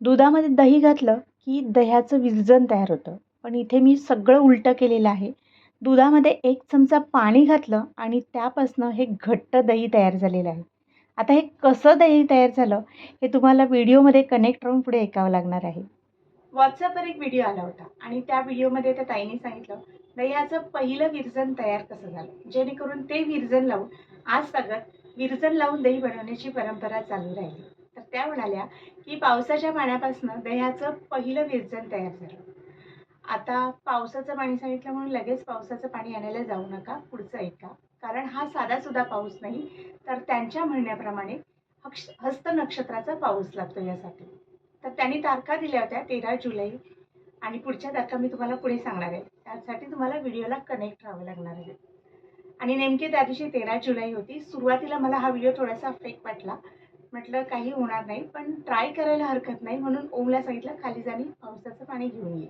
दुधामध्ये दही घातलं की दह्याचं विरजन तयार होतं. पण इथे मी सगळं उलटं केलेलं आहे. दुधामध्ये एक चमचा पाणी घातलं आणि त्यापासनं हे घट्ट दही तयार झालेलं आहे. आता हे कसं दही तयार झालं हे तुम्हाला व्हिडिओमध्ये कनेक्ट राहून पुढे ऐकावं लागणार आहे. व्हॉट्सअपवर एक व्हिडिओ आला होता आणि त्या व्हिडिओमध्ये त्या ताईने सांगितलं दह्याचं पहिलं विरजन तयार कसं झालं? जेणेकरून ते विरजन लावून आज सगळं विरजन लावून दही बनवण्याची परंपरा चालू राहिली. त्या म्हणाल्या की पावसाच्या पाण्यापासून दह्याचं पहिलं विरजन तयार झालं. आता पावसाचं पाणी सांगितलं म्हणून लगेच पावसाचं पाणी आणायला जाऊ नका पुढचं ऐका. कारण हा साधासुद्धा पाऊस नाही तर त्यांच्या म्हणण्याप्रमाणे हक्ष हस्त नक्षत्राचा पाऊस लागतो यासाठी. तर त्यांनी तारखा दिल्या होत्या तेरा जुलै आणि पुढच्या तारखा मी तुम्हाला पुढे सांगणार आहे. त्यासाठी तुम्हाला व्हिडिओला कनेक्ट राहावं लागणार आहे. आणि नेमकी त्या दिवशी तेरा जुलै होती. सुरुवातीला मला हा व्हिडिओ थोडासा फेक वाटला. म्हटलं काही होणार नाही पण ट्राय करायला हरकत नाही म्हणून ओमला सांगितलं खाली जाणी पावसाचं पाणी घेऊन ये.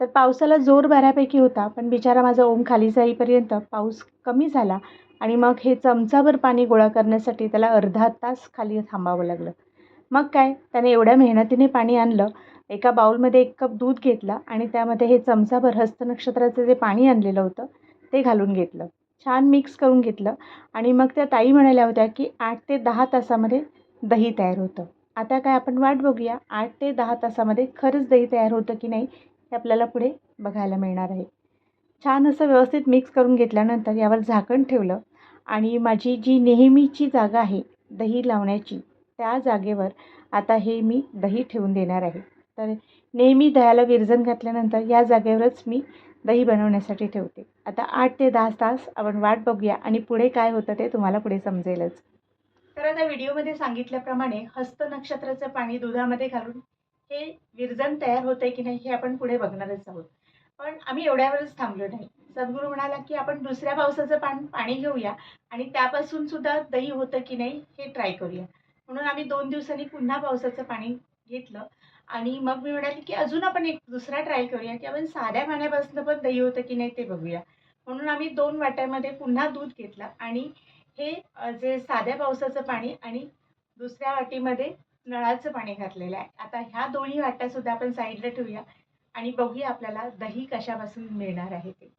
तर पावसाला जोर बऱ्यापैकी होता पण बिचारा माझा ओम खाली जाईपर्यंत पाऊस कमी झाला आणि मग हे चमचाभर पाणी गोळा करण्यासाठी त्याला अर्धा तास खाली थांबावं लागलं. मग काय त्याने एवढ्या मेहनतीने पाणी आणलं एका बाऊलमध्ये एक कप दूध घेतला आणि त्यामध्ये हे चमचाभर हस्तनक्षत्राचं जे पाणी आणलेलं होतं ते घालून घेतलं. छान मिक्स करून घेतलं आणि मग त्या ताई म्हणाल्या होत्या की आठ ते दहा तासामध्ये दही तयार होतं. आता काय आपण वाट बघूया आठ ते दहा तासामध्ये खरंच दही तयार होतं की नाही हे आपल्याला पुढे बघायला मिळणार आहे. छान असं व्यवस्थित मिक्स करून घेतल्यानंतर यावर झाकण ठेवलं आणि माझी जी नेहमीची जागा आहे दही लावण्याची त्या जागेवर आता हे मी दही ठेवून देणार आहे. तर नेहमी दह्याला विरजन घातल्यानंतर या जागेवरच मी दही बनवण्यासाठी ठेवते. आता आठ ते दहा तास आपण वाट बघूया आणि पुढे काय होतं ते तुम्हाला पुढे समजेलच. तर आता व्हिडिओमध्ये सांगितल्याप्रमाणे हस्त नक्षत्राचं पाणी दुधामध्ये घालून हे विरजन तयार होतं की नाही हे आपण पुढे बघणारच आहोत. पण आम्ही एवढ्यावरच थांबलो नाही. सद्गुरू म्हणाला की आपण दुसऱ्या पावसाचं पाण पाणी घेऊया आणि त्यापासून सुद्धा दही होतं की नाही हे ट्राय करूया. म्हणून आम्ही दोन दिवसांनी पुन्हा पावसाचं पाणी घेतलं आणि मग मी म्हणाले की अजून आपण एक दुसरा ट्राय करूया की आपण साध्या पाण्यापासून पण दही होतं की नाही ते बघूया. म्हणून आम्ही दोन वाट्यामध्ये पुन्हा दूध घेतलं आणि हे जे साध्या पावसाचं पाणी आणि दुसऱ्या वाटीमध्ये नळाचं पाणी घातलेलं आहे. आता ह्या दोन्ही वाट्यासुद्धा आपण साईडला ठेवूया आणि बघूया आपल्याला दही कशापासून मिळणार आहे ते.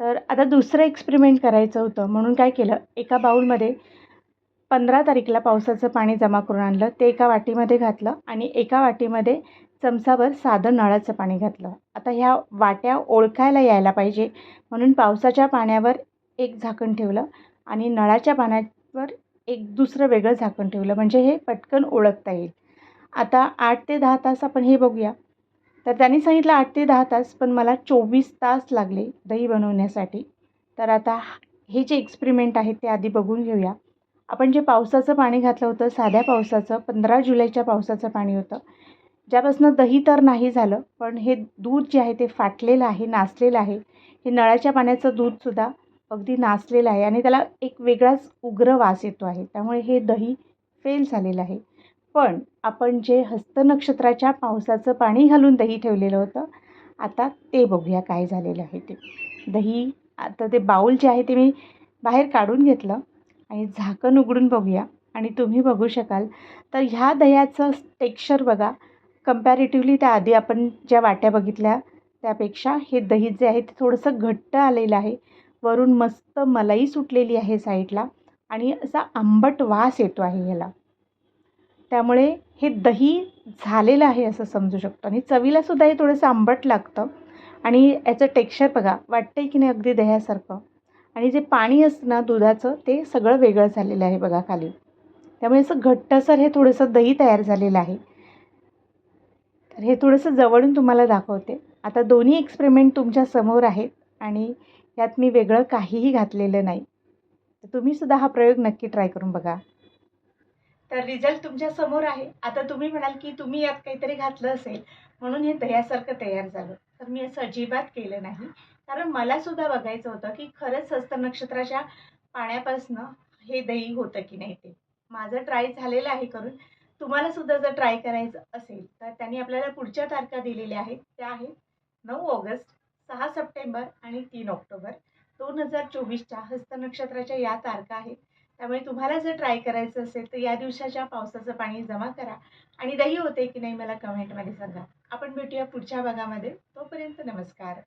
तर आता दुसरं एक्सपेरिमेंट करायचं होतं. म्हणून काय केलं? एका बाऊलमध्ये पंधरा तारीखला पावसाचं पाणी जमा करून आणलं. ते एका वाटीमध्ये घातलं आणि एका वाटीमध्ये चमचाभर साधं नळाचं पाणी घातलं. आता ह्या वाट्या ओळखायला यायला पाहिजे. म्हणून पावसाच्या पाण्यावर एक झाकण ठेवलं. आणि नळाच्या पाण्यावर एक दुसरं वेगळं झाकण ठेवलं म्हणजे हे पटकन ओळखता येईल. आता आठ ते दहा तास आपण हे बघूया. तर त्यांनी सांगितलं आठ ते दहा तास पण मला चोवीस तास लागले दही बनवण्यासाठी. तर आता हे जे एक्सपेरिमेंट आहे ते आधी बघून घेऊया. आपण जे पावसाचं पाणी घातलं होतं साध्या पावसाचं पंधरा जुलैच्या पावसाचं पाणी होतं ज्यापासून दही तर नाही झालं पण हे दूध जे आहे ते फाटलेलं आहे नासलेलं आहे हे नळाच्या पाण्याचं दूधसुद्धा अगदी नाचलेलं आहे आणि त्याला एक वेगळाच उग्र वास येतो आहे. त्यामुळे हे दही फेल झालेलं आहे. पण आपण जे हस्तनक्षत्राच्या पावसाचं पाणी घालून दही ठेवलेलं होतं आता ते बघूया काय झालेलं आहे ते. दही आता ते बाऊल जे आहे ते मी बाहेर काढून घेतलं आणि झाकण उघडून बघूया. आणि तुम्ही बघू शकाल. तर ह्या दह्याचं टेक्स्चर बघा. कम्पॅरेटिव्हली त्याआधी आपण ज्या वाट्या बघितल्या त्यापेक्षा हे दही जे आहे ते थोडंसं घट्ट आलेलं आहे. वरून मस्त मलाई सुटलेली आहे साईडला आणि असा आंबट वास येतो आहे ह्याला. त्यामुळे हे दही झालेलं आहे असं समजू शकतो. आणि चवीलासुद्धा हे थोडंसं आंबट लागतं. आणि याचं टेक्स्चर बघा वाटतं आहे की नाही अगदी दह्यासारखं. आणि जे पाणी असतं ना दुधाचं ते सगळं वेगळं झालेलं आहे बघा खाली. त्यामुळे असं घट्टसर हे थोडंसं दही तयार झालेलं आहे. तर हे थोडंसं जवळून तुम्हाला दाखवते. आता दोन्ही एक्सपेरिमेंट तुमच्यासमोर आहेत आणि यात मी वेगळं काहीही घातलेलं नाही. तर तुम्हीसुद्धा हा प्रयोग नक्की ट्राय करून बघा. तर रिझल्ट तुमच्यासमोर आहे. आता तुम्ही म्हणाल की तुम्ही यात काहीतरी घातलं असेल. म्हणून हे दह्यासारखं तयार झालं. तर मी असं अजिबात केलं नाही. कारण मला सुद्धा बघायचं होतं की खरंच हस्त नक्षत्राच्या पाण्यापासनं हे दही होतं की नाही ते. माझं ट्राय झालेलं आहे करून. तुम्हाला सुद्धा जर ट्राय करायचं असेल तर त्यांनी आपल्याला पुढच्या तारखा दिलेल्या आहेत. त्या आहेत नऊ ऑगस्ट सहा सप्टेंबर आणि तीन ऑक्टोबर. दोन हजार चोवीसच्या हस्त नक्षत्राच्या या तारखा आहेत. त्यामुळे तुम्हाला जर ट्राय करायचं असेल तर या दिवसाच्या पावसाचं पाणी जमा करा. आणि दही होते की नाही मला कमेंटमध्ये सांगा. आपण भेटूया पुढच्या भागामध्ये. तोपर्यंत नमस्कार.